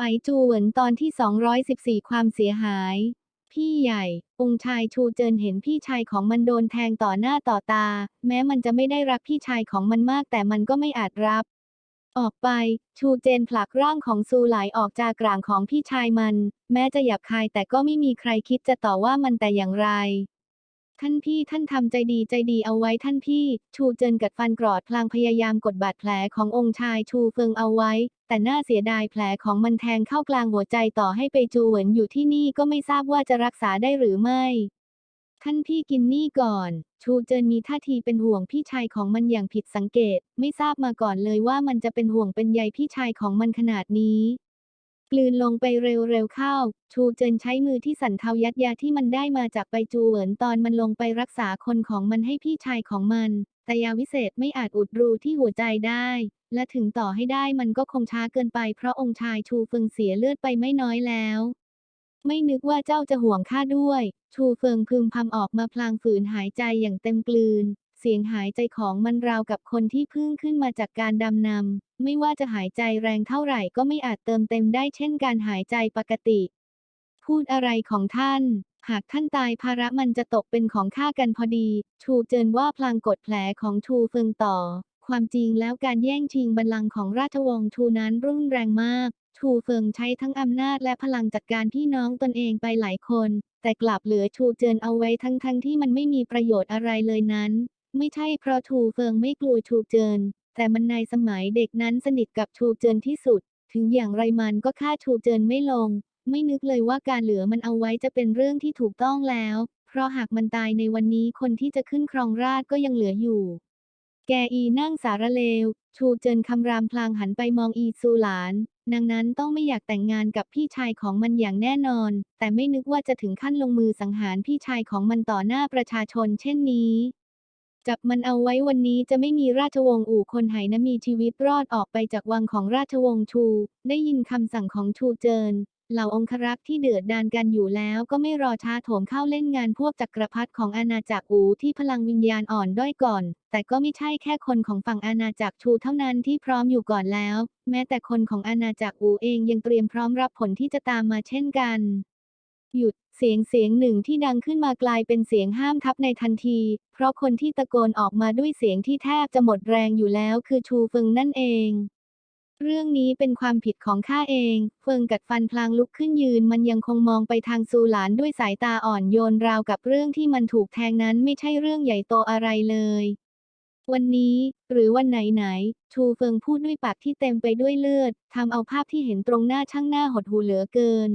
ไปจูเหวินตอนที่ 214 ความเสียหาย พี่ใหญ่ องค์ชายชูเจินเห็นพี่ชายของมันโดนแทงต่อหน้าต่อตา แม้มันจะไม่ได้รักพี่ชายของมันมากแต่มันก็ไม่อาจรับ ออกไป ชูเจนผลักร่างของซูไหลออกจากกลางของพี่ชายมัน แม้จะหยาบคายแต่ก็ไม่มีใครคิดจะต่อว่ามันแต่อย่างไร ท่านพี่ท่านทำใจดีใจดีเอาไว้ท่านพี่ ชูเจินกัดฟันกรอดพลางพยายามกดบาดแผลขององค์ชายชูเฟิงเอาไว้ แต่น่าเสียดายแผลของมันแทงเข้ากลางหัวใจต่อให้ไปจูเหวินอยู่ที่นี่ก็ไม่ทราบว่าจะรักษาได้หรือไม่ ท่านพี่กินนี่ก่อน ชูเจินมีท่าทีเป็นห่วงพี่ชายของมันอย่างผิดสังเกต ไม่ทราบมาก่อนเลยว่ามันจะเป็นห่วงเป็นใยพี่ชายของมันขนาดนี้ กลืนลงไปเร็วๆเข้า ชูเจินใช้มือที่สั่นเทายัดยาที่มันได้มาจากไปจูเหวินตอนมันลงไปรักษาคนของมันให้พี่ชายของมัน แต่ยาวิเศษไม่อาจอุดรูที่หัวใจได้ และถึงต่อให้ได้มันก็คงช้าเกินไปเพราะองค์ชายชูเฟิงเสียเลือดไปไม่น้อยแล้ว ไม่นึกว่าเจ้าจะห่วงข้าด้วย ชูเฟิงพึมพำออกมาพลางฝืนหายใจอย่างเต็มกลืน เสียงหายใจของมันราวกับคนที่เพิ่งขึ้นมาจากการดำนำไม่ว่าจะหายใจแรงเท่าไหร่ก็ไม่อาจเติมเต็มได้เช่นการหายใจปกติ พูดอะไรของท่าน หากท่านตายภาระมันจะตกเป็นของข้ากันพอดี ชูเจินว่าพลางกดแผลของชูเฟิงต่อ ความจริงแล้วการแย่งชิงบัลลังก์ของราชวงศ์ชูนั้นรุนแรงมากชูเฟิงใช้ทั้งอำนาจและพลังจัดการพี่น้องตนเองไปหลายคน แต่กลับเหลือชูเจินเอาไว้ทั้งทั้งที่มันไม่มีประโยชน์อะไรเลยนั้น ไม่ใช่เพราะชูเฟิงไม่กลัวชูเจิน แต่มันในสมัยเด็กนั้นสนิทกับชูเจินที่สุด ถึงอย่างไรมันก็ฆ่าชูเจินไม่ลง ไม่นึกเลยว่าการเหลือมันเอาไว้จะเป็นเรื่องที่ถูกต้องแล้ว เพราะหากมันตายในวันนี้คนที่จะขึ้นครองราชก็ยังเหลืออยู่ แกอีนั่งสารเลวชูเจินคำรามพลางหันไปมองอีซูหลาน นางนั้นต้องไม่อยากแต่งงานกับพี่ชายของมันอย่างแน่นอน แต่ไม่นึกว่าจะถึงขั้นลงมือสังหารพี่ชายของมันต่อหน้าประชาชนเช่นนี้ จับมันเอาไว้วันนี้จะไม่มีราชวงศ์อู่คนไหนะมีชีวิตรอดออกไปจากวังของราชวงศ์ชู ได้ยินคำสั่งของชูเจิน เหล่าองครักษ์ที่เดือดดานกันอยู่แล้วก็ไม่รอช้าโถมเข้าเล่นงานพวกจักรพรรดิของอาณาจักรอูที่พลังวิญญาณอ่อนด้อยก่อน แต่ก็ไม่ใช่แค่คนของฝั่งอาณาจักรชูเท่านั้นที่พร้อมอยู่ก่อนแล้ว แม้แต่คนของอาณาจักรอูเองยังเตรียมพร้อมรับผลที่จะตามมาเช่นกัน หยุด เสียงเสียงหนึ่งที่ดังขึ้นมากลายเป็นเสียงห้ามทับในทันที เพราะคนที่ตะโกนออกมาด้วยเสียงที่แทบจะหมดแรงอยู่แล้วคือชูเฟิงนั่นเอง เรื่องนี้เป็นความผิดของข้าเอง เฟิงกัดฟันพลางลุกขึ้นยืน มันยังคงมองไปทางซูหลานด้วยสายตาอ่อนโยนราวกับเรื่องที่มันถูกแทงนั้นไม่ใช่เรื่องใหญ่โตอะไรเลยวันนี้หรือวันไหนไหน ชูเฟิงพูดด้วยปากที่เต็มไปด้วยเลือดทำเอาภาพที่เห็นตรงหน้าช่างหน้าหดหูเหลือเกิน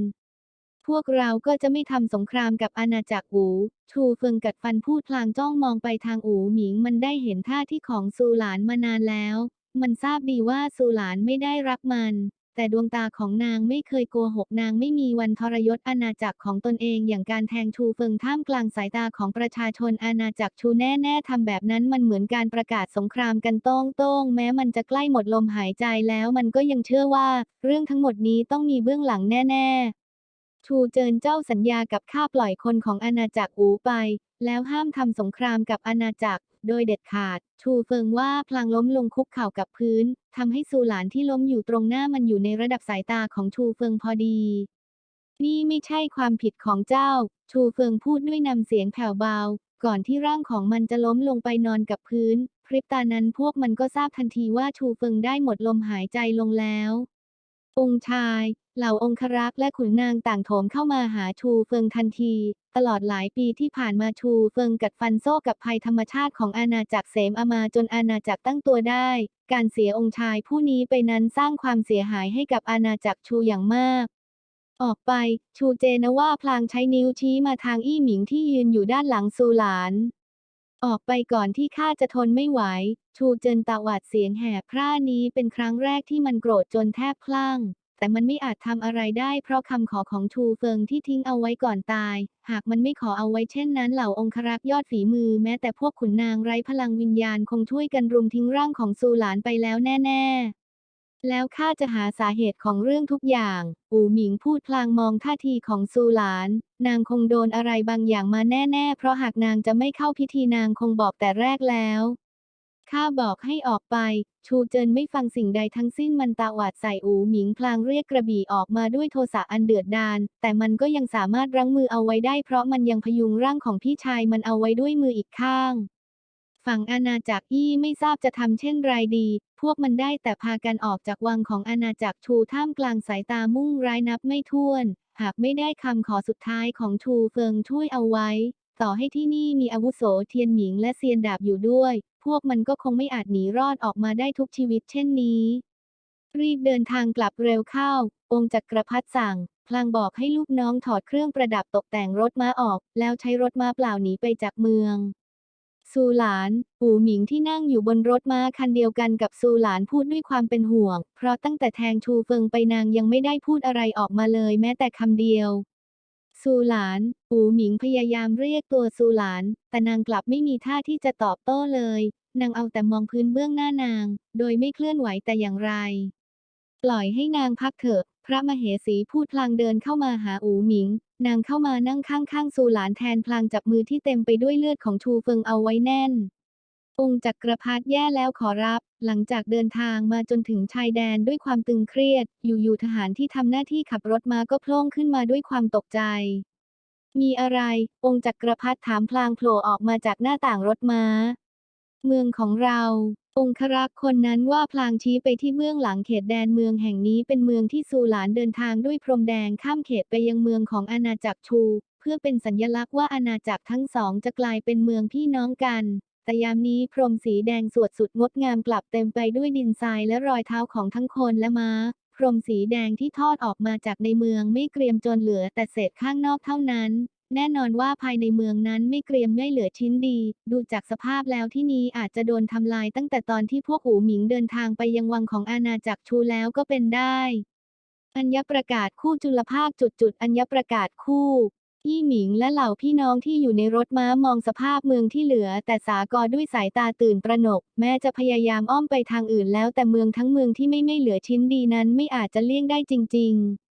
พวกเราก็จะไม่ทำสงครามกับอาณาจักรอูชูเฟิงกัดฟันพูดพลางจ้องมองไปทางอูหมิงมันได้เห็นท่าที่ของซูหลานมานานแล้ว มันทราบดีว่าซูหลานไม่ได้รักมัน แต่ดวงตาของนางไม่เคยโกหกนางไม่มีวันทรยศอาณาจักรของตนเองอย่างการแทงชูเฟิงท่ามกลางสายตาของประชาชนอาณาจักรชูแน่ๆทำแบบนั้นมันเหมือนการประกาศสงครามกันต้งต้งๆแม้มันจะใกล้หมดลมหายใจแล้วมันก็ยังเชื่อว่า เรื่องทั้งหมดนี้ต้องมีเบื้องหลังแน่ ๆ ชูเจินเจ้าสัญญากับข้าปล่อยคนของอาณาจักรอูไป แล้วห้ามทำสงครามกับอาณาจักร โดยเด็ดขาด ชูเฟิงว่าพลางล้มลงคุกเข่ากับพื้นทำให้ซูหลานที่ล้มอยู่ตรงหน้ามันอยู่ในระดับสายตาของชูเฟิงพอดี นี่ไม่ใช่ความผิดของเจ้า ชูเฟิงพูดด้วยนำเสียงแผ่วเบา ก่อนที่ร่างของมันจะล้มลงไปนอนกับพื้น พริบตานั้นพวกมันก็ทราบทันทีว่าชูเฟิงได้หมดลมหายใจลงแล้ว องค์ชาย เหล่าองครักษ์และขุนนางต่างโถมเข้ามาหาชูเฟิงทันที ตลอดหลายปีที่ผ่านมาชูเฟิงกัดฟันโซ่กับภัยธรรมชาติของอาณาจักรเสมอามาจนอาณาจักรตั้งตัวได้ การเสียองค์ชายผู้นี้ไปนั้นสร้างความเสียหายให้กับอาณาจักรชูอย่างมากออกไป ชูเจนว่าพลางใช้นิ้วชี้มาทางอี้หมิงที่ยืนอยู่ด้านหลังซูหลาน ออกไปก่อนที่ข้าจะทนไม่ไหว ชูเจินตะหวาดเสียงแหบพร่านี้เป็นครั้งแรกที่มันโกรธจนแทบคลั่ง แต่มันไม่อาจทำอะไรได้เพราะคำขอของชูเฟิงที่ทิ้งเอาไว้ก่อนตาย หากมันไม่ขอเอาไว้เช่นนั้นเหล่าองครักษ์ยอดฝีมือแม้แต่พวกขุนนางไร้พลังวิญญาณคงช่วยกันรุมทิ้งร่างของซูหลานไปแล้วแน่ ๆแล้วข้าจะหาสาเหตุของเรื่องทุกอย่าง อูหมิงพูดพลางมองท่าทีของซูหลาน นางคงโดนอะไรบางอย่างมาแน่ ๆ เพราะหากนางจะไม่เข้าพิธีนางคงบอกแต่แรกแล้ว ข้าบอกให้ออกไป ชูเจินไม่ฟังสิ่งใดทั้งสิ้นมันตาหวาดใส่อูหมิงพลางเรียกกระบี่ออกมาด้วยโทสะอันเดือดดาล แต่มันก็ยังสามารถรั้งมือเอาไว้ได้เพราะมันยังพยุงร่างของพี่ชายมันเอาไว้ด้วยมืออีกข้าง ฝั่งอาณาจักรอี้ไม่ทราบจะทำเช่นไรดี พวกมันได้แต่พากันออกจากวังของอาณาจักรชูท่ามกลางสายตามุ่งร้ายนับไม่ถ้วน หากไม่ได้คำขอสุดท้ายของชูเฟิงช่วยเอาไว้ต่อให้ที่นี่มีอาวุโสเทียนหมิงและเซียนดาบอยู่ด้วย พวกมันก็คงไม่อาจหนีรอดออกมาได้ทุกชีวิตเช่นนี้ รีบเดินทางกลับเร็วเข้า องค์จักรพรรดิสั่ง พลางบอกให้ลูกน้องถอดเครื่องประดับตกแต่งรถม้าออก แล้วใช้รถม้าเปล่าหนีไปจากเมืองซูหลาน ปู่หมิงที่นั่งอยู่บนรถม้าคันเดียวกันกับซูหลานพูดด้วยความเป็นห่วง เพราะตั้งแต่แทงชูเฟิงไปนางยังไม่ได้พูดอะไรออกมาเลยแม้แต่คำเดียว ซูหลานปูหมิงพยายามเรียกตัวซูหลาน แต่นางกลับไม่มีท่าที่จะตอบโต้เลย นางเอาแต่มองพื้นเบื้องหน้านาง โดยไม่เคลื่อนไหวแต่อย่างไร ปล่อยให้นางพักเถอะ พระมเหสีพูดพลางเดินเข้ามาหาอูหมิง นางเข้ามานั่งข้างๆซูหลานแทนพลางจับมือที่เต็มไปด้วยเลือดของชูเฟิงเอาไว้แน่น องค์จักรพรรดิแย่แล้วขอรับ หลังจากเดินทางมาจนถึงชายแดนด้วยความตึงเครียด อยู่ๆทหารที่ทำหน้าที่ขับรถมาก็โผล่งขึ้นมาด้วยความตกใจ มีอะไร องค์จักรพรรดิถามพลางโผล่ออกมาจากหน้าต่างรถม้า เมืองของเรา องครักษ์คนนั้นว่าพลางชี้ไปที่เบื้องหลังเขตแดนเมืองแห่งนี้เป็นเมืองที่ซูหลานเดินทางด้วยพรมแดงข้ามเขตไปยังเมืองของอาณาจักรชู เพื่อเป็นสัญลักษณ์ว่าอาณาจักรทั้งสองจะกลายเป็นเมืองพี่น้องกัน แต่ยามนี้พรมสีแดงสวดสุดงดงามกลับเต็มไปด้วยดินทรายและรอยเท้าของทั้งคนและม้า พรมสีแดงที่ทอดออกมาจากในเมืองไม่เกรียมจนเหลือแต่เศษข้างนอกเท่านั้น แน่นอนว่าภายในเมืองนั้นไม่เกรียมไม่เหลือชิ้นดี ดูจากสภาพแล้วที่นี้อาจจะโดนทำลายตั้งแต่ตอนที่พวกหูหมิงเดินทางไปยังวังของอาณาจักรชูแล้วก็เป็นได้ อัญญประกาศคู่จุลภาคจุดจุดอัญญประกาศคู่ อี้หมิงและเหล่าพี่น้องที่อยู่ในรถม้ามองสภาพเมืองที่เหลือ แต่สากรด้วยสายตาตื่นตระหนก แม้จะพยายามอ้อมไปทางอื่นแล้วแต่เมืองทั้งเมืองที่ไม่ไม่เหลือชิ้นดีนั้นไม่อาจจะเลี่ยงได้จริง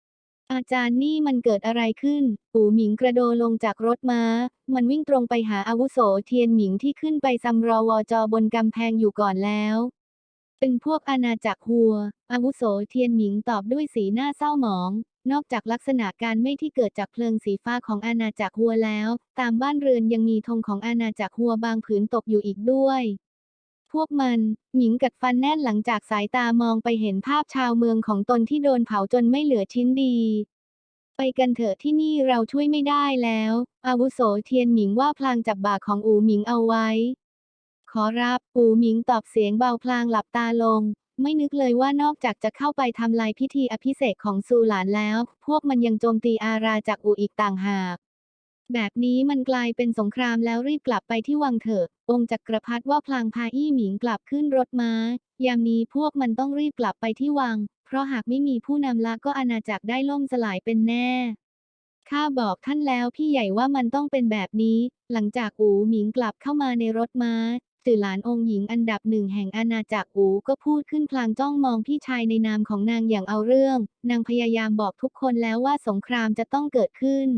ๆอาจารย์นี่มันเกิดอะไรขึ้น ปู่หมิงกระโดดลงจากรถม้า มันวิ่งตรงไปหาอาวุโสเทียนหมิงที่ขึ้นไปซัมรอวอจอบนกำแพงอยู่ก่อนแล้ว เป็นพวกอาณาจักรหัว อาวุโสเทียนหมิงตอบด้วยสีหน้าเศร้าหมอง นอกจากลักษณะการไม่ที่เกิดจากเพลิงสีฟ้าของอาณาจักรหัวแล้ว ตามบ้านเรือนยังมีธงของอาณาจักรหัวบางผืนตกอยู่อีกด้วย พวกมัน หมิงกัดฟันแน่นหลังจากสายตามองไปเห็นภาพชาวเมืองของตนที่โดนเผาจนไม่เหลือชิ้นดีไปกันเถอะที่นี่เราช่วยไม่ได้แล้ว อาวุโสเทียนหมิงว่าพลางจับบ่าของอูหมิงเอาไว้ ขอรับ อูหมิงตอบเสียงเบาพลางหลับตาลง ไม่นึกเลยว่านอกจากจะเข้าไปทำลายพิธีอภิเษกของซูหลานแล้ว พวกมันยังโจมตีอาราจากอูอีกต่างหาก แบบนี้มันกลายเป็นสงครามแล้วรีบกลับไปที่วังเถอะ องค์จักรพรรดิว่าพลางพาอี้หมิงกลับขึ้นรถม้ายามนี้พวกมันต้องรีบกลับไปที่วัง เพราะหากไม่มีผู้นำละก็อาณาจักรได้ล่มสลายเป็นแน่ข้าบอกท่านแล้วพี่ใหญ่ว่ามันต้องเป็นแบบนี้ หลังจากอูหมิงกลับเข้ามาในรถม้า สื่อหลานองค์หญิงอันดับหนึ่งแห่งอาณาจักรอูก็พูดขึ้นพลางจ้องมองพี่ชายในนามของนางอย่างเอาเรื่อง นางพยายามบอกทุกคนแล้วว่าสงครามจะต้องเกิดขึ้น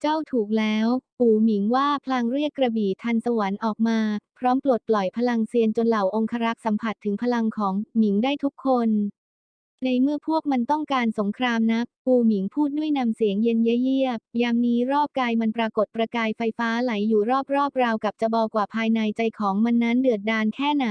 เจ้าถูกแล้ว อูหมิงว่าพลางเรียกกระบี่ทันสวรรค์ออกมา พร้อมปลดปล่อยพลังเซียนจนเหล่าองครักษ์สัมผัสถึงพลังของหมิงได้ทุกคน ในเมื่อพวกมันต้องการสงครามนัก ปูหมิงพูดด้วยนำเสียงเย็นเยียบ ยามนี้รอบกายมันปรากฏประกายไฟฟ้าไหลอยู่รอบๆราวกับจะบอกว่าภายในใจของมันนั้นเดือดดาลแค่ไหน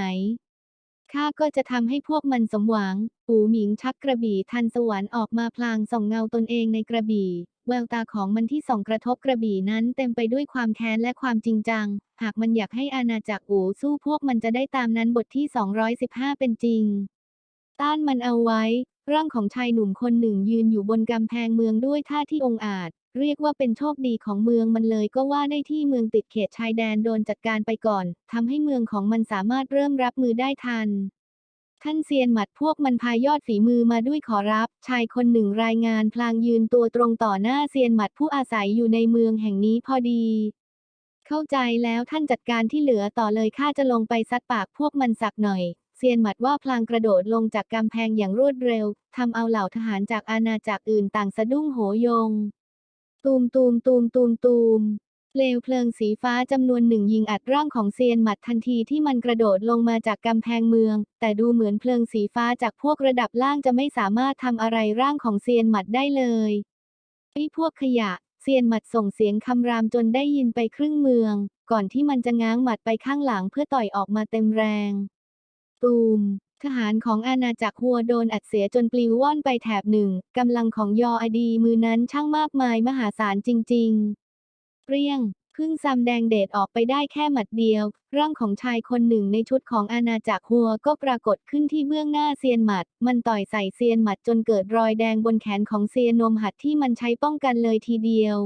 ข้าก็จะทำให้พวกมันสมหวัง ปูหมิงชักกระบี่ทันสวรรค์ออกมาพลางส่องเงาตนเองในกระบี่แววตาของมันที่ส่องกระทบกระบี่นั้นเต็มไปด้วยความแค้นและความจริงจัง หากมันอยากให้อาณาจักรอูสู้พวกมันจะได้ตามนั้นบทที่ 215 เป็นจริง ต้านมันเอาไว้ ร่างของชายหนุ่มคนหนึ่งยืนอยู่บนกำแพงเมืองด้วยท่าที่องอาจ เรียกว่าเป็นโชคดีของเมืองมันเลยก็ว่าได้ที่เมืองติดเขตชายแดนโดนจัดการไปก่อนทำให้เมืองของมันสามารถเริ่มรับมือได้ทัน ท่านเซียนหมัดพวกมันพายอดฝีมือมาด้วยขอรับ ชายคนหนึ่งรายงานพลางยืนตัวตรงต่อหน้าเซียนหมัดผู้อาศัยอยู่ในเมืองแห่งนี้พอดีเข้าใจแล้วท่านจัดการที่เหลือต่อเลยข้าจะลงไปซัดปากพวกมันสักหน่อย เซียนหมัดว่าพลางกระโดดลงจากกำแพงอย่างรวดเร็ว ทำเอาเหล่าทหารจากอาณาจักรอื่นต่างสะดุ้งโหยง ตูมตูมตูมตูมตูมเปลวเพลิงสีฟ้าจำนวนหนึ่งยิงอัดร่างของเซียนหมัดทันทีที่มันกระโดดลงมาจากกำแพงเมือง แต่ดูเหมือนเพลิงสีฟ้าจากพวกระดับล่างจะไม่สามารถทำอะไรร่างของเซียนหมัดได้เลยไอ้พวกขยะ เซียนหมัดส่งเสียงคำรามจนได้ยินไปครึ่งเมือง ก่อนที่มันจะง้างหมัดไปข้างหลังเพื่อต่อยออกมาเต็มแรง ตูม ทหารของอาณาจักรฮัวโดนอัดเสียจนปลิวว่อนไปแถบหนึ่ง กำลังของยออดีมือนั้นช่างมากมายมหาศาลจริง ๆ เปรี้ยงพึ่งซำแดงเดชออกไปได้แค่หมัดเดียว ร่างของชายคนหนึ่งในชุดของอาณาจักรฮัวก็ปรากฏขึ้นที่เบื้องหน้าเซียนหมัด มันต่อยใส่เซียนหมัดจนเกิดรอยแดงบนแขนของเซียนนมหัดที่มันใช้ป้องกันเลยทีเดียว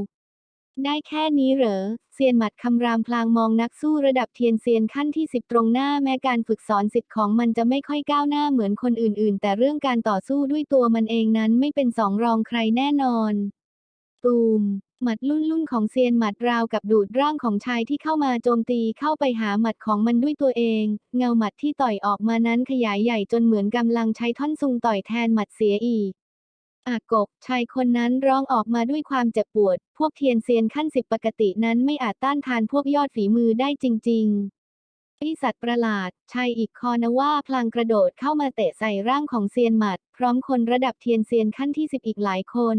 ได้แค่นี้เหรอ เซียนหมัดคำรามพลางมองนักสู้ระดับเทียนเซียนขั้นที่สิบตรงหน้าแม้การฝึกสอนสิทธิ์ของมันจะไม่ค่อยก้าวหน้าเหมือนคนอื่นๆ แต่เรื่องการต่อสู้ด้วยตัวมันเองนั้นไม่เป็นสองรองใครแน่นอน ตูม หมัดลุ่นลุ่นๆของเซียนหมัดราวกับดูดร่างของชายที่เข้ามาโจมตีเข้าไปหาหมัดของมันด้วยตัวเอง เงาหมัดที่ต่อยออกมานั้นขยายใหญ่จนเหมือนกำลังใช้ท่อนซุงต่อยแทนหมัดเสียอีก อากก ชายคนนั้นร้องออกมาด้วยความเจ็บปวด พวกเทียนเซียนขั้นสิบปกตินั้นไม่อาจต้านทานพวกยอดฝีมือได้จริง ๆ ไอสัตว์ประหลาด ชายอีกคอนว่าพลางกระโดดเข้ามาเตะใส่ร่างของเซียนหมัด พร้อมคนระดับเทียนเซียนขั้นที่สิบอีกหลายคน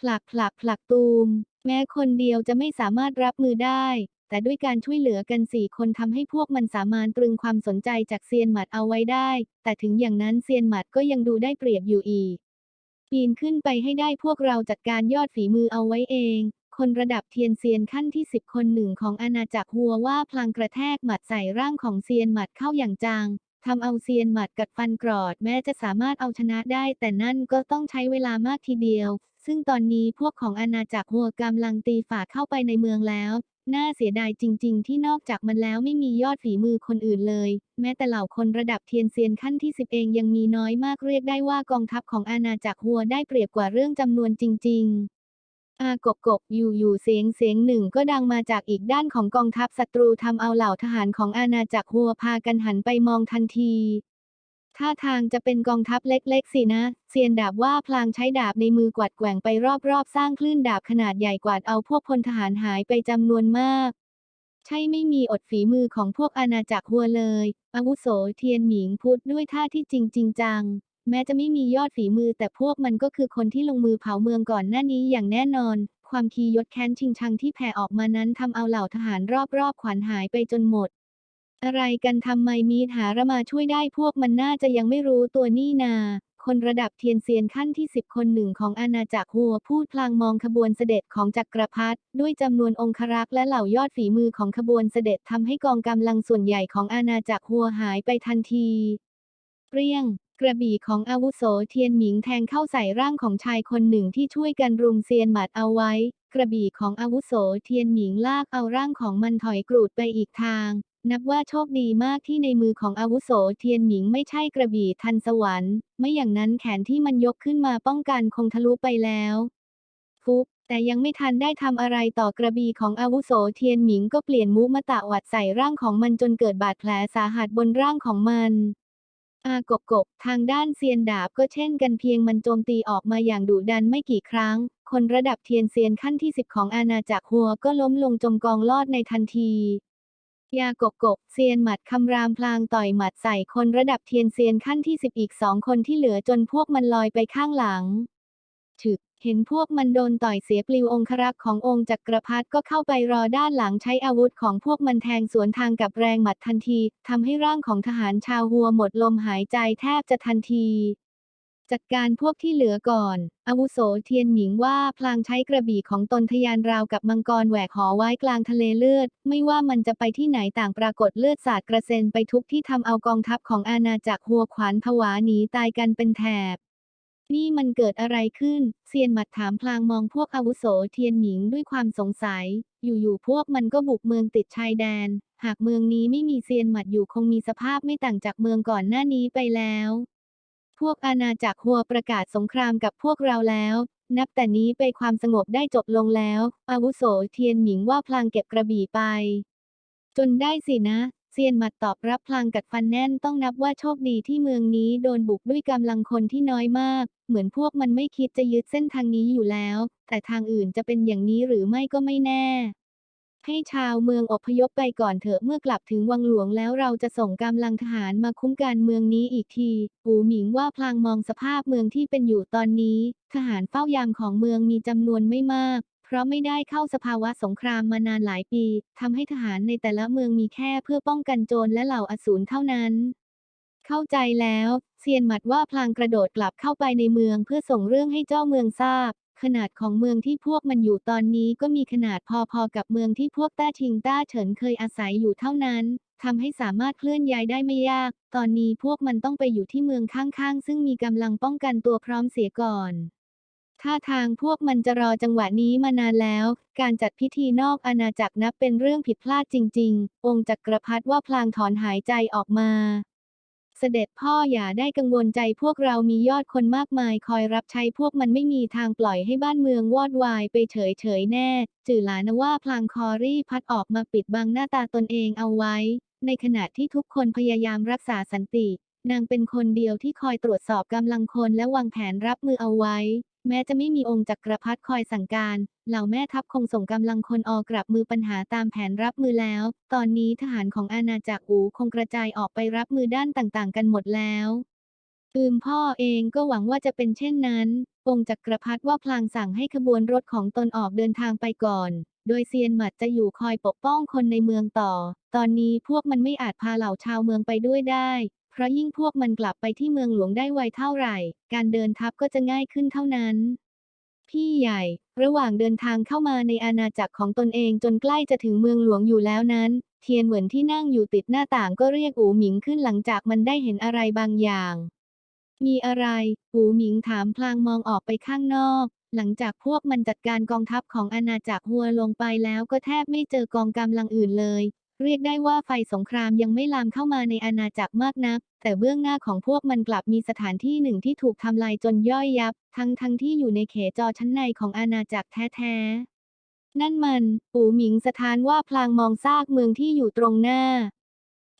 ผลักผลักผลักตูม แม้คนเดียวจะไม่สามารถรับมือได้ แต่ด้วยการช่วยเหลือกันสี่คนทำให้พวกมันสามารถตรึงความสนใจจากเซียนหมัดเอาไว้ได้ แต่ถึงอย่างนั้นเซียนหมัดก็ยังดูได้เปรียบอยู่อีก ปีนขึ้นไปให้ได้พวกเราจัดการยอดฝีมือเอาไว้เอง คนระดับเทียนเซียนขั้นที่สิบคนหนึ่งของอาณาจักรหัวว่าพลางกระแทกหมัดใส่ร่างของเซียนหมัดเข้าอย่างจังทำเอาเซียนหมัดกัดฟันกรอดแม้จะสามารถเอาชนะได้ แต่นั่นก็ต้องใช้เวลามากทีเดียว ซึ่งตอนนี้พวกของอาณาจักรหัวกำลังตีฝ่าเข้าไปในเมืองแล้ว น่าเสียดายจริง ๆ ที่นอกจากมันแล้วไม่มียอดฝีมือคนอื่นเลย แม้แต่เหล่าคนระดับเทียนเซียนขั้นที่สิบเองยังมีน้อยมากเรียกได้ว่ากองทัพของอาณาจักรหัวได้เปรียบกว่าเรื่องจำนวนจริง ๆอากบกบอยู่อยู่เสียงเสียงหนึ่งก็ดังมาจากอีกด้านของกองทัพศัตรูทำเอาเหล่าทหารของอาณาจักรหัวพากันหันไปมองทันที ท่าทางจะเป็นกองทัพเล็กๆสินะ เซียนดาบว่าพลางใช้ดาบในมือกวาดแกว่งไปรอบๆ สร้างคลื่นดาบขนาดใหญ่กวาดเอาพวกพลทหารหายไปจำนวนมาก ใช่ไม่มีอดฝีมือของพวกอาณาจักรหัวเลย อาวุโสเทียนหมิงพูดด้วยท่าที่จริงจริงจัง แม้จะไม่มียอดฝีมือแต่พวกมันก็คือคนที่ลงมือเผาเมืองก่อนหน้านี้อย่างแน่นอน ความคียศแค้นชิงชังที่แผ่ออกมานั้นทำเอาเหล่าทหารรอบๆขวัญหายไปจนหมด อะไรกันทำไมมีหาระมาช่วยได้พวกมันน่าจะยังไม่รู้ตัวนี่นา คนระดับเทียนเซียนขั้นที่สิบคนหนึ่งของอาณาจักรหัวพูดพลางมองขบวนเสด็จของจักรพรรดิด้วยจำนวนองครักษ์และเหล่ายอดฝีมือของขบวนเสด็จทำให้กองกำลังส่วนใหญ่ของอาณาจักรหัวหายไปทันทีเปรี้ยงกระบี่ของอาวุโสเทียนหมิงแทงเข้าใส่ร่างของชายคนหนึ่งที่ช่วยกันรุมเซียนหมัดเอาไว้ กระบี่ของอาวุโสเทียนหมิงลากเอาร่างของมันถอยกรูดไปอีกทาง นับว่าโชคดีมากที่ในมือของอาวุโสเทียนหมิงไม่ใช่กระบี่ทันสวรรค์ ไม่อย่างนั้นแขนที่มันยกขึ้นมาป้องกันคงทะลุไปแล้วฟุบแต่ยังไม่ทันได้ทำอะไรต่อกระบี่ของอาวุโสเทียนหมิงก็เปลี่ยนมุมะตะวัดใส่ร่างของมันจนเกิดบาดแผลสาหัสบนร่างของมันอากบกบทางด้านเซียนดาบก็เช่นกันเพียงมันโจมตีออกมาอย่างดุดันไม่กี่ครั้ง คนระดับเทียนเซียนขั้นที่สิบของอาณาจักรหัวก็ล้มลงจมกองลอดในทันที ยากบกบเซียนหมัดคำรามพลางต่อยหมัดใส่คนระดับเทียนเซียนขั้นที่สิบอีกสองคนที่เหลือจนพวกมันลอยไปข้างหลัง ถึก เห็นพวกมันโดนต่อยเสียปลิวองครักษ์ขององค์จักรพรรดิก็เข้าไปรอด้านหลังใช้อาวุธของพวกมันแทงสวนทางกับแรงหมัดทันทีทำให้ร่างของทหารชาวหัวหมดลมหายใจแทบจะทันที จัดการพวกที่เหลือก่อน อาวุโสเทียนหมิงว่าพลางใช้กระบี่ของตนทะยานราวกับมังกรแหวกหอไว้กลางทะเลเลือด ไม่ว่ามันจะไปที่ไหนต่างปรากฏเลือดสาดกระเซ็นไปทุกที่ทำเอากองทัพของอาณาจักรหัวขวานผวาหนีตายกันเป็นแถบ นี่มันเกิดอะไรขึ้น เซียนหมัดถามพลางมองพวกอาวุโสเทียนหมิงด้วยความสงสัย อยู่ๆพวกมันก็บุกเมืองติดชายแดน หากเมืองนี้ไม่มีเซียนหมัดอยู่คงมีสภาพไม่ต่างจากเมืองก่อนหน้านี้ไปแล้ว พวกอาณาจักรหัวประกาศสงครามกับพวกเราแล้ว นับแต่นี้ไปความสงบได้จบลงแล้ว อาวุโสเทียนหมิงว่าพลางเก็บกระบี่ไป จนได้สินะเซียนหมัดตอบรับพลางกัดฟันแน่นต้องนับว่าโชคดีที่เมืองนี้โดนบุกด้วยกำลังคนที่น้อยมาก เหมือนพวกมันไม่คิดจะยึดเส้นทางนี้อยู่แล้ว แต่ทางอื่นจะเป็นอย่างนี้หรือไม่ก็ไม่แน่ ให้ชาวเมืองอพยพไปก่อนเถอะเมื่อกลับถึงวังหลวงแล้วเราจะส่งกำลังทหารมาคุ้มกันเมืองนี้อีกทีหูหมิงว่าพลางมองสภาพเมืองที่เป็นอยู่ตอนนี้ ทหารเฝ้ายามของเมืองมีจำนวนไม่มาก เพราะไม่ได้เข้าสภาวะสงครามมานานหลายปีทำให้ทหารในแต่ละเมืองมีแค่เพื่อป้องกันโจรและเหล่าอสูรเท่านั้นเข้าใจแล้ว เซียนหมัดว่าพลางกระโดดกลับเข้าไปในเมืองเพื่อส่งเรื่องให้เจ้าเมืองทราบ ขนาดของเมืองที่พวกมันอยู่ตอนนี้ก็มีขนาดพอๆกับเมืองที่พวกต้าชิงต้าเฉินเคยอาศัยอยู่เท่านั้นทำให้สามารถเคลื่อนย้ายได้ไม่ยาก ตอนนี้พวกมันต้องไปอยู่ที่เมืองข้างๆ ซึ่งมีกำลังป้องกันตัวพร้อมเสียก่อนท่าทางพวกมันจะรอจังหวะนี้มานานแล้ว การจัดพิธีนอกอาณาจักรนับเป็นเรื่องผิดพลาดจริง ๆ องค์จักรพรรดิว่าพลางถอนหายใจออกมา เสด็จพ่ออย่าได้กังวลใจพวกเรามียอดคนมากมายคอยรับใช้พวกมันไม่มีทางปล่อยให้บ้านเมืองวอดวายไปเฉยเฉยแน่ จือหลานว่าพลางคอรี่พัดออกมาปิดบังหน้าตาตนเองเอาไว้ ในขณะที่ทุกคนพยายามรักษาสันติ นางเป็นคนเดียวที่คอยตรวจสอบกำลังคนและวางแผนรับมือเอาไว้ แม้จะไม่มีองค์จักรพรรดิคอยสั่งการ เหล่าแม่ทัพคงส่งกำลังคนออกกลับมือปัญหาตามแผนรับมือแล้ว ตอนนี้ทหารของอาณาจักรอูคงกระจายออกไปรับมือด้านต่างๆ กันหมดแล้วอืมพ่อเองก็หวังว่าจะเป็นเช่นนั้น องค์จักรพรรดิว่าพลางสั่งให้ขบวนรถของตนออกเดินทางไปก่อน โดยเซียนหมัดจะอยู่คอยปกป้องคนในเมืองต่อ ตอนนี้พวกมันไม่อาจพาเหล่าชาวเมืองไปด้วยได้ เพราะยิ่งพวกมันกลับไปที่เมืองหลวงได้ไวเท่าไหร่ การเดินทัพก็จะง่ายขึ้นเท่านั้น พี่ใหญ่ ระหว่างเดินทางเข้ามาในอาณาจักรของตนเองจนใกล้จะถึงเมืองหลวงอยู่แล้วนั้น เทียนเหมือนที่นั่งอยู่ติดหน้าต่างก็เรียกอูหมิงขึ้นหลังจากมันได้เห็นอะไรบางอย่าง มีอะไร อูหมิงถามพลางมองออกไปข้างนอก หลังจากพวกมันจัดการกองทัพของอาณาจักรฮัวลงไปแล้วก็แทบไม่เจอกองกำลังอื่นเลย เรียกได้ว่าไฟสงครามยังไม่ลามเข้ามาในอาณาจักรมากนัก แต่เบื้องหน้าของพวกมันกลับมีสถานที่หนึ่งที่ถูกทำลายจนย่อยยับ ทั้งทั้งที่อยู่ในเขตจอชั้นในของอาณาจักรแท้ๆ นั่นมัน ปู่หมิงสถานว่าพลางมองซากเมืองที่อยู่ตรงหน้า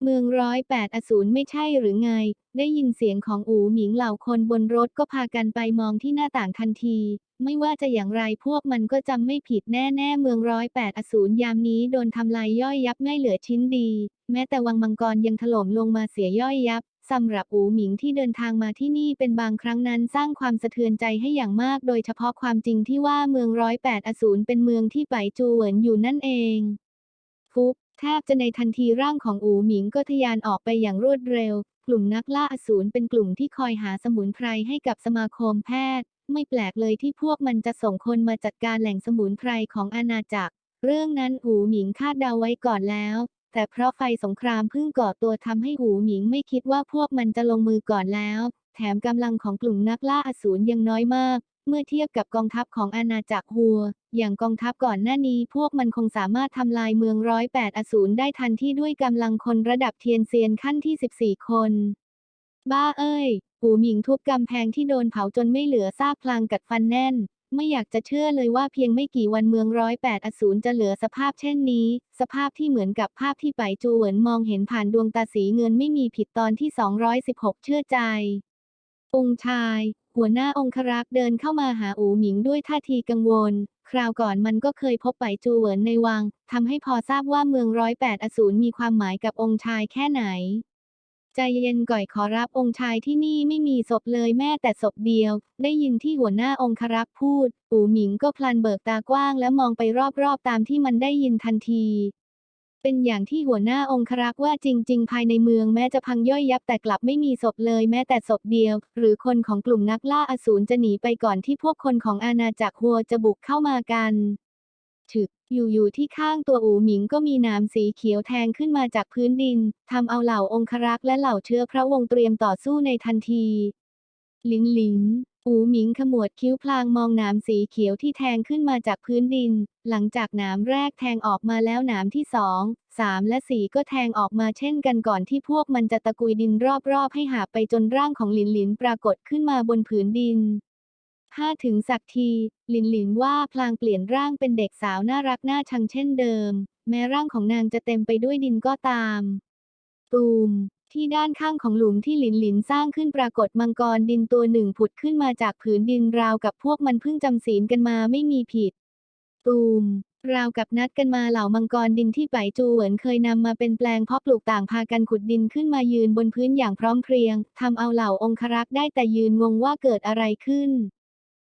เมืองร้อยแปดอสูรไม่ใช่หรือไง ได้ยินเสียงของอูหมิงเหล่าคนบนรถก็พากันไปมองที่หน้าต่างทันที ไม่ว่าจะอย่างไรพวกมันก็จำไม่ผิดแน่ๆ เมืองร้อยแปดอสูรยามนี้โดนทำลายย่อยยับไม่เหลือชิ้นดี แม้แต่วังมังกรยังถล่มลงมาเสียย่อยยับสำหรับอูหมิงที่เดินทางมาที่นี่เป็นบางครั้งนั้นสร้างความสะเทือนใจให้อย่างมาก โดยเฉพาะความจริงที่ว่าเมืองร้อยแปดอสูรเป็นเมืองที่ไปจูเหวินอยู่นั่นเองฟุบ แทบจะในทันทีร่างของอูหมิงก็ทะยานออกไปอย่างรวดเร็ว กลุ่มนักล่าอสูรเป็นกลุ่มที่คอยหาสมุนไพรให้กับสมาคมแพทย์ ไม่แปลกเลยที่พวกมันจะส่งคนมาจัดการแหล่งสมุนไพรของอาณาจักร เรื่องนั้นอูหมิงคาดเดาไว้ก่อนแล้ว แต่เพราะไฟสงครามเพิ่งก่อตัวทำให้หูหมิงไม่คิดว่าพวกมันจะลงมือก่อนแล้ว แถมกำลังของกลุ่มนักล่าอสูรยังน้อยมาก เมื่อเทียบกับกองทัพของอาณาจักรฮัว อย่างกองทัพก่อนหน้านี้พวกมันคงสามารถทำลายเมืองร้อยแปดอสูรได้ทันที่ด้วยกำลังคนระดับเทียนเซียนขั้นที่ 14 คน บ้าเอ้ย หูหมิงทุบกำแพงที่โดนเผาจนไม่เหลือซากพลางกัดฟันแน่น ไม่อยากจะเชื่อเลยว่าเพียงไม่กี่วันเมืองร้อยแปดอสูรจะเหลือสภาพเช่นนี้ สภาพที่เหมือนกับภาพที่ไปจูเหวินมองเห็นผ่านดวงตาสีเงินไม่มีผิดตอนที่ 216 เชื่อใจองค์ชาย หัวหน้าองครักษ์เดินเข้ามาหาอูหมิงด้วยท่าทีกังวล คราวก่อนมันก็เคยพบไปจูเหวินในวังทำให้พอทราบว่าเมืองร้อยแปดอสูรมีความหมายกับองค์ชายแค่ไหน ใจเย็นก่อยขอรับองค์ชายที่นี่ไม่มีศพเลยแม้แต่ศพเดียว ได้ยินที่หัวหน้าองครักษ์พูด อูหมิงก็พลันเบิกตากว้างและมองไปรอบๆตามที่มันได้ยินทันที เป็นอย่างที่หัวหน้าองครักษ์ว่าจริง ๆ ภายในเมืองแม้จะพังย่อยยับแต่กลับไม่มีศพเลยแม้แต่ศพเดียว หรือคนของกลุ่มนักล่าอสูรจะหนีไปก่อนที่พวกคนของอาณาจักรฮัวจะบุกเข้ามากันถึกอยู่ๆที่ข้างตัวอูหมิงก็มีนามสีเขียวแทงขึ้นมาจากพื้นดินทำเอาเหล่าองครักษ์และเหล่าเชื้อพระวงศ์เตรียมต่อสู้ในทันที ลินลิน อูหมิงขมวดคิ้วพลางมองหนามสีเขียวที่แทงขึ้นมาจากพื้นดิน หลังจากหนามแรกแทงออกมาแล้วหนามที่สอง สามและสี่ก็แทงออกมาเช่นกันก่อนที่พวกมันจะตะกุยดินรอบๆ ให้หาไปจนร่างของหลินหลินปรากฏขึ้นมาบนผืนดินห้าถึงสักที หลินหลินว่าพลางเปลี่ยนร่างเป็นเด็กสาวน่ารักน่าชังเช่นเดิม แม้ร่างของนางจะเต็มไปด้วยดินก็ตาม ตูม ที่ด้านข้างของหลุมที่หลินหลินสร้างขึ้นปรากฏมังกรดินตัวหนึ่งผุดขึ้นมาจากผืนดินราวกับพวกมันเพิ่งจำศีลกันมาไม่มีผิด ตูม ราวกับนัดกันมาเหล่ามังกรดินที่ไปจูเหวินเคยนำมาเป็นแปลงเพาะปลูกต่างพากันขุดดินขึ้นมายืนบนพื้นอย่างพร้อมเพรียงทำเอาเหล่าองครักษ์ได้แต่ยืนงงว่าเกิดอะไรขึ้น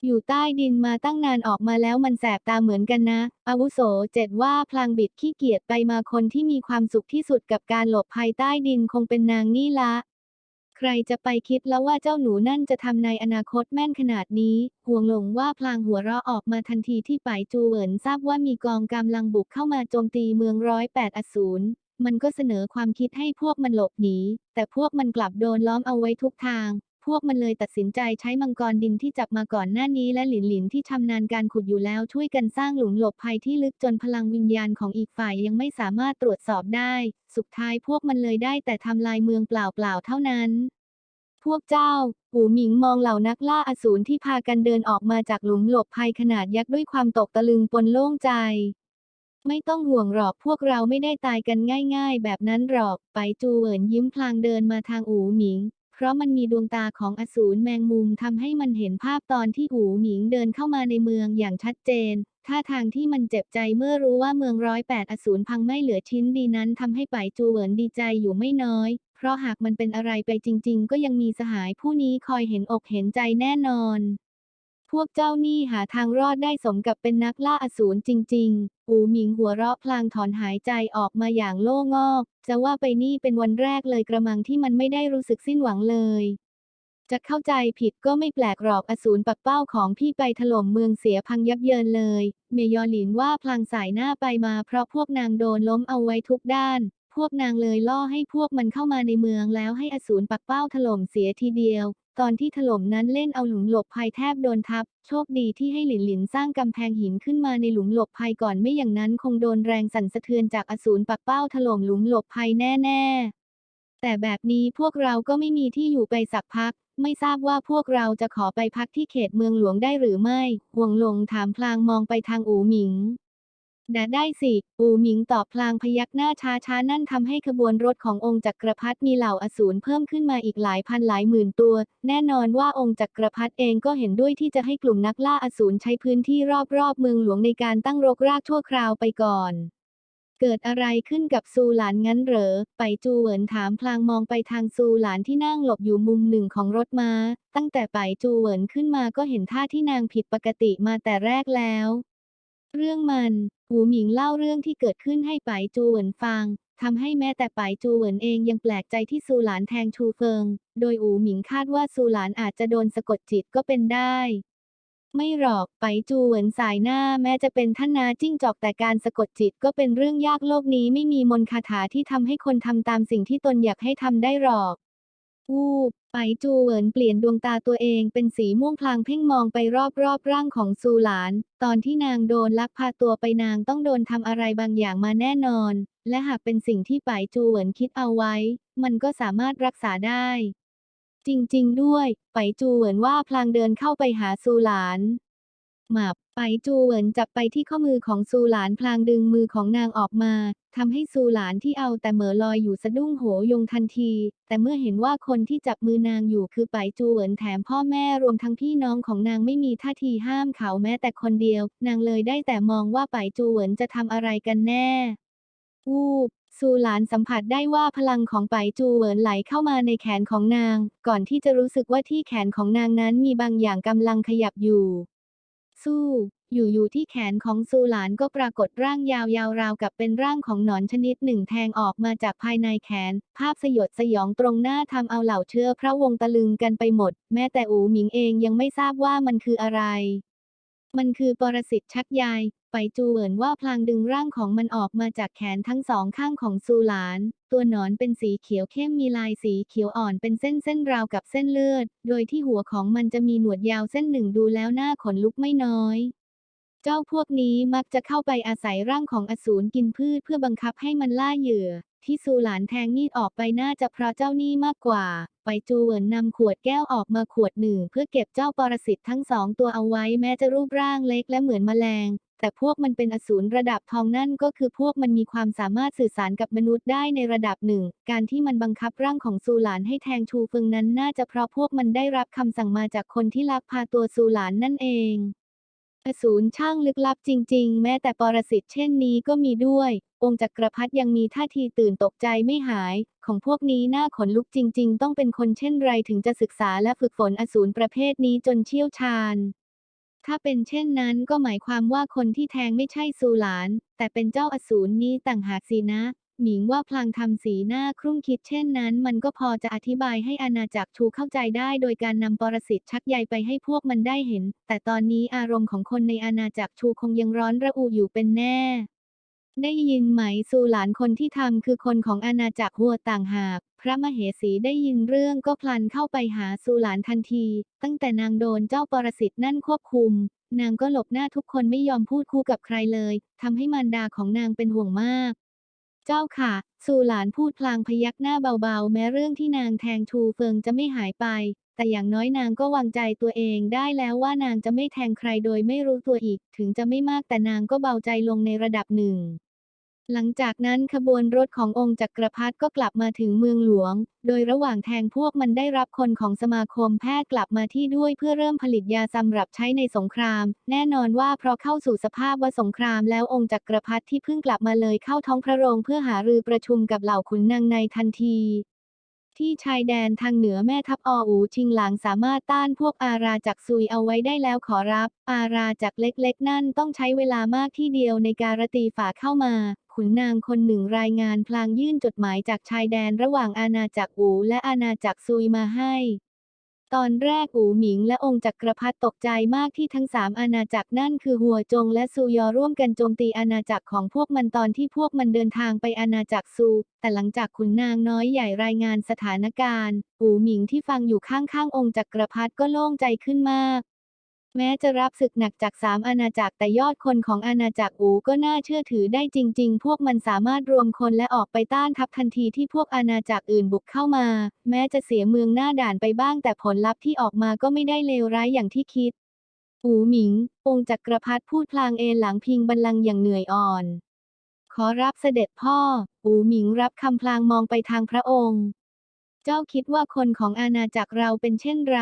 อยู่ใต้ดินมาตั้งนานออกมาแล้วมันแสบตาเหมือนกันนะ อาวุโสเจ็ดว่าพลางบิดขี้เกียจไปมาคนที่มีความสุขที่สุดกับการหลบภัยใต้ดินคงเป็นนางนี่ละ ใครจะไปคิดแล้วว่าเจ้าหนูนั่นจะทำในอนาคตแม่นขนาดนี้ ห่วงหลงว่าพลางหัวเราะออกมาทันทีที่ไปจูเหวินทราบว่ามีกองกำลังบุกเข้ามาโจมตีเมืองร้อยแปดอสูรมันก็เสนอความคิดให้พวกมันหลบหนี แต่พวกมันกลับโดนล้อมเอาไว้ทุกทาง พวกมันเลยตัดสินใจใช้มังกรดินที่จับมาก่อนหน้านี้และหลินหลินที่ชำนาญการขุดอยู่แล้วช่วยกันสร้างหลุมหลบภัยที่ลึกจนพลังวิญญาณของอีกฝ่ายยังไม่สามารถตรวจสอบได้ สุดท้ายพวกมันเลยได้แต่ทำลายเมืองเปล่าๆเท่านั้น พวกเจ้า หูหมิงมองเหล่านักล่าอสูรที่พากันเดินออกมาจากหลุมหลบภัยขนาดยักษ์ด้วยความตกตะลึงปนโล่งใจ ไม่ต้องห่วงหรอกพวกเราไม่ได้ตายกันง่าย ๆ แบบนั้นหรอก ไปจูเหวินยิ้มพลางเดินมาทางอูหมิง ราะมันมีดวงตาของอสูรแมงมุมทำให้มันเห็นภาพตอนที่อูหมิงเดินเข้ามาในเมืองอย่างชัดเจน ท่าทางที่มันเจ็บใจเมื่อรู้ว่าเมืองร้อยแปดอสูรพังไม่เหลือชิ้นดีนั้นทำให้ไปจูเหวินดีใจอยู่ไม่น้อย เพราะหากมันเป็นอะไรไปจริง ๆ ก็ยังมีสหายผู้นี้คอยเห็นอกเห็นใจแน่นอน พวกเจ้านี่หาทางรอดได้สมกับเป็นนักล่าอสูรจริง ๆ อูหมิงหัวเราะพลางถอนหายใจออกมาอย่างโล่งอก จะว่าไปนี่เป็นวันแรกเลยกระมังที่มันไม่ได้รู้สึกสิ้นหวังเลย จะเข้าใจผิดก็ไม่แปลกหรอกอสูรปักเป้าของพี่ไปถล่มเมืองเสียพังยับเยินเลย เมยอหลินว่าพลางสายหน้าไปมาเพราะพวกนางโดนล้มเอาไว้ทุกด้าน พวกนางเลยล่อให้พวกมันเข้ามาในเมืองแล้วให้อสูรปักเป้าถล่มเสียทีเดียว ตอนที่ถล่มนั้นเล่นเอาหลุมหลบภัยแทบโดนทับ โชคดีที่ให้หลินหลินสร้างกำแพงหินขึ้นมาในหลุมหลบภัยก่อนไม่อย่างนั้นคงโดนแรงสั่นสะเทือนจากอสูรปักเป้าถล่มหลุมหลบภัยแน่ๆ แต่แบบนี้พวกเราก็ไม่มีที่อยู่ไปสักพัก ไม่ทราบว่าพวกเราจะขอไปพักที่เขตเมืองหลวงได้หรือไม่ห่วงหลงถามพลางมองไปทางอูหมิง ดาได้สิ อูหมิงตอบพลางพยักหน้าช้าๆ นั่นทำให้ขบวนรถขององค์จักรพรรดิมีเหล่าอสูรเพิ่มขึ้นมาอีกหลายพันหลายหมื่นตัว แน่นอนว่าองค์จักรพรรดิเองก็เห็นด้วยที่จะให้กลุ่มนักล่าอสูรใช้พื้นที่รอบๆ เมืองหลวงในการตั้งรกรากชั่วคราวไปก่อนเกิดอะไรขึ้นกับซูหลานงั้นเหรอ ไปจูเหวินถามพลางมองไปทางซูหลานที่นั่งหลบอยู่มุมหนึ่งของรถม้า ตั้งแต่ไปจูเหวินขึ้นมาก็เห็นท่าที่นางผิดปกติมาแต่แรกแล้ว เรื่องมัน หูหมิงเล่าเรื่องที่เกิดขึ้นให้ไปจูเหวินฟังทำให้แม้แต่ไปจูเหวินเองยังแปลกใจที่ซูหลานแทงชูเฟิง โดยอูหมิงคาดว่าซูหลานอาจจะโดนสะกดจิตก็เป็นได้ ไม่หรอกไปจูเหวินสายหน้าแม้จะเป็นท่านนาจิ้งจอกแต่การสะกดจิตก็เป็นเรื่องยากโลกนี้ไม่มีมนต์คาถาที่ทำให้คนทำตามสิ่งที่ตนอยากให้ทำได้หรอก วูบไปจูเหวินเปลี่ยนดวงตาตัวเองเป็นสีม่วงพลางเพ่งมองไปรอบรอบร่างของซูหลาน ตอนที่นางโดนลักพาตัวไปนางต้องโดนทำอะไรบางอย่างมาแน่นอน และหากเป็นสิ่งที่ไปจูเหวินคิดเอาไว้ มันก็สามารถรักษาได้ จริง ๆ ด้วย ไปจูเหวินว่าพลางเดินเข้าไปหาซูหลาน หมับ ไปจูเหวินจับไปที่ข้อมือของซูหลานพลางดึงมือของนางออกมาทำให้ซูหลานที่เอาแต่เหมอลอยอยู่สะดุ้งโหยงทันที แต่เมื่อเห็นว่าคนที่จับมือนางอยู่คือไปจูเหวินแถมพ่อแม่รวมทั้งพี่น้องของนางไม่มีท่าทีห้ามเขาแม้แต่คนเดียว นางเลยได้แต่มองว่าไปจูเหวินจะทำอะไรกันแน่วูบซูหลานสัมผัสได้ว่าพลังของไปจูเหวินไหลเข้ามาในแขนของนาง ก่อนที่จะรู้สึกว่าที่แขนของนางนั้นมีบางอย่างกำลังขยับอยู่ สู้ อยู่ๆที่แขนของซูหลานก็ปรากฏร่างยาวๆราวกับเป็นร่างของหนอนชนิดหนึ่งแทงออกมาจากภายในแขน ภาพสยดสยองตรงหน้าทำเอาเหล่าเชื้อพระวงศ์ตะลึงกันไปหมด แม้แต่อูหมิงเองยังไม่ทราบว่ามันคืออะไร มันคือปรสิตชักใยไปจูเหวินว่าพลางดึงร่างของมันออกมาจากแขนทั้งสองข้างของซูหลาน ตัวหนอนเป็นสีเขียวเข้มมีลายสีเขียวอ่อนเป็นเส้นเส้นราวกับเส้นเลือด โดยที่หัวของมันจะมีหนวดยาวเส้นหนึ่งดูแล้วหน้าขนลุกไม่น้อย เจ้าพวกนี้มักจะเข้าไปอาศัยร่างของอสูรกินพืชเพื่อบังคับให้มันล่าเหยื่อ ที่ซูหลานแทงมีดออกไปน่าจะเพราะเจ้านี่มากกว่า ไปจูเหวินนำขวดแก้วออกมาขวดหนึ่งเพื่อเก็บเจ้าปรสิตทั้งสองตัวเอาไว้แม้จะรูปร่างเล็กและเหมือนแมลง แต่พวกมันเป็นอสูรระดับทองนั่นก็คือพวกมันมีความสามารถสื่อสารกับมนุษย์ได้ในระดับหนึ่ง การที่มันบังคับร่างของซูหลานให้แทงชูเฟิงนั้นน่าจะเพราะพวกมันได้รับคำสั่งมาจากคนที่ลักพาตัวซูหลานนั่นเอง อสูรช่างลึกลับจริง ๆ แม้แต่ปรสิตเช่นนี้ก็มีด้วย องค์จักรพรรดิยังมีท่าทีตื่นตกใจไม่หาย ของพวกนี้น่าขนลุกจริง ๆ ต้องเป็นคนเช่นไรถึงจะศึกษาและฝึกฝนอสูรประเภทนี้จนเชี่ยวชาญ ถ้าเป็นเช่นนั้นก็หมายความว่าคนที่แทงไม่ใช่ซูหลาน แต่เป็นเจ้าอสูรนี้ต่างหากสินะ หมิงว่าพลางทำสีหน้าครุ่งคิดเช่นนั้น มันก็พอจะอธิบายให้อาณาจักรชูเข้าใจได้ โดยการนำปรสิตชักใยไปให้พวกมันได้เห็น แต่ตอนนี้อารมณ์ของคนในอาณาจักรชูคงยังร้อนระอุอยู่เป็นแน่ ได้ยินไหมซูหลานคนที่ทำคือคนของอาณาจักรหัวต่างหากพระมเหสีได้ยินเรื่องก็พลันเข้าไปหาซูหลานทันที ตั้งแต่นางโดนเจ้าปรสิตนั่นควบคุม นางก็หลบหน้าทุกคนไม่ยอมพูดคู่กับใครเลยทำให้มารดาของนางเป็นห่วงมาก เจ้าค่ะซูหลานพูดพลางพยักหน้าเบาๆ แม้เรื่องที่นางแทงชูเฟิงจะไม่หายไป แต่อย่างน้อยนางก็วางใจตัวเองได้แล้วว่านางจะไม่แทงใครโดยไม่รู้ตัวอีก ถึงจะไม่มากแต่นางก็เบาใจลงในระดับหนึ่ง หลังจากนั้นขบวนรถขององค์จักรพรรดิก็กลับมาถึงเมืองหลวง โดยระหว่างแทงพวกมันได้รับคนของสมาคมแพทย์กลับมาที่ด้วยเพื่อเริ่มผลิตยาสำหรับใช้ในสงคราม แน่นอนว่าเพราะเข้าสู่สภาพว่าสงครามแล้วองค์จักรพรรดิที่เพิ่งกลับมาเลยเข้าท้องพระโรงเพื่อหารือประชุมกับเหล่าขุนนางในทันทีที่ชายแดนทางเหนือแม่ทัพออูชิงหลางสามารถต้านพวกอาราจักซุยเอาไว้ได้แล้วขอรับ อาราจักเล็กๆ นั่นต้องใช้เวลามากที่เดียวในการตีฝ่าเข้ามา ขุนนางคนหนึ่งรายงานพลางยื่นจดหมายจากชายแดนระหว่างอาณาจักรอูและอาณาจักรซุยมาให้ ตอนแรกอูหมิงและองค์จักรพรรดิตกใจมากที่ทั้งสามอาณาจักรนั่นคือหัวจงและซูยอร่วมกันโจมตีอาณาจักรของพวกมันตอนที่พวกมันเดินทางไปอาณาจักรซู แต่หลังจากขุนนางน้อยใหญ่รายงานสถานการณ์ อูหมิงที่ฟังอยู่ข้างๆองค์จักรพรรดิก็โล่งใจขึ้นมาก แม้จะรับศึกหนักจากสามอาณาจักรแต่ยอดคนของอาณาจักรอูก็น่าเชื่อถือได้จริง ๆ พวกมันสามารถรวมคนและออกไปต้านทัพทันทีที่พวกอาณาจักรอื่นบุกเข้ามา แม้จะเสียเมืองหน้าด่านไปบ้างแต่ผลลัพธ์ที่ออกมาก็ไม่ได้เลวร้ายอย่างที่คิด อูหมิง องค์จักรพรรดิพูดพลางเอนหลังพิงบัลลังก์อย่างเหนื่อยอ่อน ขอรับเสด็จพ่อ อูหมิงรับคำพลางมองไปทางพระองค์ เจ้าคิดว่าคนของอาณาจักรเราเป็นเช่นไร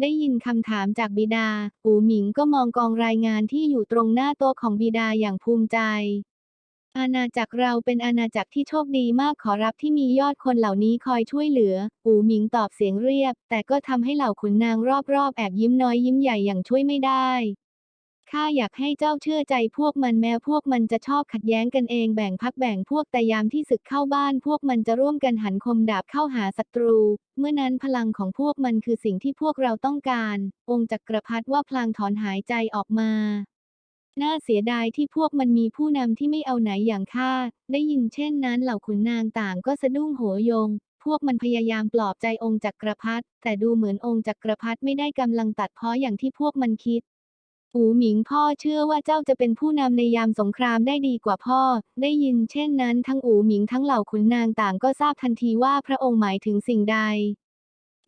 ได้ยินคำถามจากบิดา อูหมิงก็มองกองรายงานที่อยู่ตรงหน้าโต๊ะของบิดาอย่างภูมิใจ อาณาจักรเราเป็นอาณาจักรที่โชคดีมากขอรับที่มียอดคนเหล่านี้คอยช่วยเหลือ อูหมิงตอบเสียงเรียบ แต่ก็ทำให้เหล่าขุนนางรอบๆ แอบยิ้มน้อยยิ้มใหญ่อย่างช่วยไม่ได้ ข้าอยากให้เจ้าเชื่อใจพวกมันแม้พวกมันจะชอบขัดแย้งกันเองแบ่งพักแบ่งพวกแต่ยามที่ศึกเข้าบ้าน พวกมันจะร่วมกันหันคมดาบเข้าหาศัตรู เมื่อนั้นพลังของพวกมันคือสิ่งที่พวกเราต้องการ องค์จักรพรรดิว่าพลางถอนหายใจออกมาน่าเสียดายที่พวกมันมีผู้นำที่ไม่เอาไหนอย่างข้า ได้ยินเช่นนั้นเหล่าขุนนางต่างก็สะดุ้งโหยง พวกมันพยายามปลอบใจองค์จักรพรรดิ แต่ดูเหมือนองค์จักรพรรดิไม่ได้กำลังตัดเพ้ออย่างที่พวกมันคิด อูหมิงพ่อเชื่อว่าเจ้าจะเป็นผู้นำในยามสงครามได้ดีกว่าพ่อ ได้ยินเช่นนั้นทั้งอูหมิงทั้งเหล่าขุนนางต่างก็ทราบทันทีว่าพระองค์หมายถึงสิ่งใด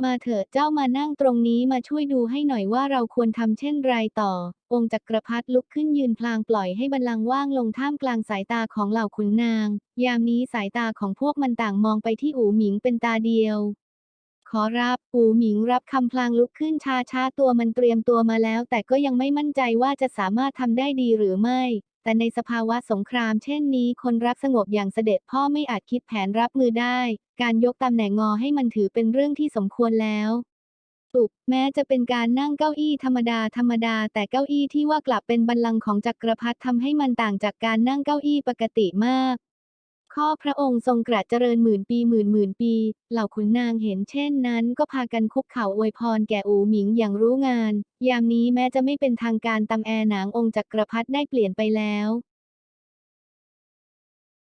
มาเถิดเจ้ามานั่งตรงนี้มาช่วยดูให้หน่อยว่าเราควรทำเช่นไรต่อ องค์จักรพรรดิลุกขึ้นยืนพลางปล่อยให้บัลลังก์ว่างลงท่ามกลางสายตาของเหล่าขุนนาง ยามนี้สายตาของพวกมันต่างมองไปที่อูหมิงเป็นตาเดียว ขอรับอูหมิงรับคำพลางลุกขึ้นช้าช้าตัวมันเตรียมตัวมาแล้ว แต่ก็ยังไม่มั่นใจว่าจะสามารถทำได้ดีหรือไม่ แต่ในสภาวะสงครามเช่นนี้ คนรักสงบอย่างเสด็จพ่อไม่อาจคิดแผนรับมือได้ การยกตำแหน่งงอให้มันถือเป็นเรื่องที่สมควรแล้วตุกแม้จะเป็นการนั่งเก้าอี้ธรรมดาธรรมดา แต่เก้าอี้ที่ว่ากลับเป็นบัลลังก์ของจักรพรรดิทำให้มันต่างจากการนั่งเก้าอี้ปกติมาก ข้อพระองค์ทรงกระเจริญหมื่นปีหมื่นหมื่นปี เหล่าขุนนางเห็นเช่นนั้น ก็พากันคุกเข่าอวยพรแก่อูหมิงอย่างรู้งาน ยามนี้แม้จะไม่เป็นทางการตำแอหนางองค์จักรพรรดิได้เปลี่ยนไปแล้ว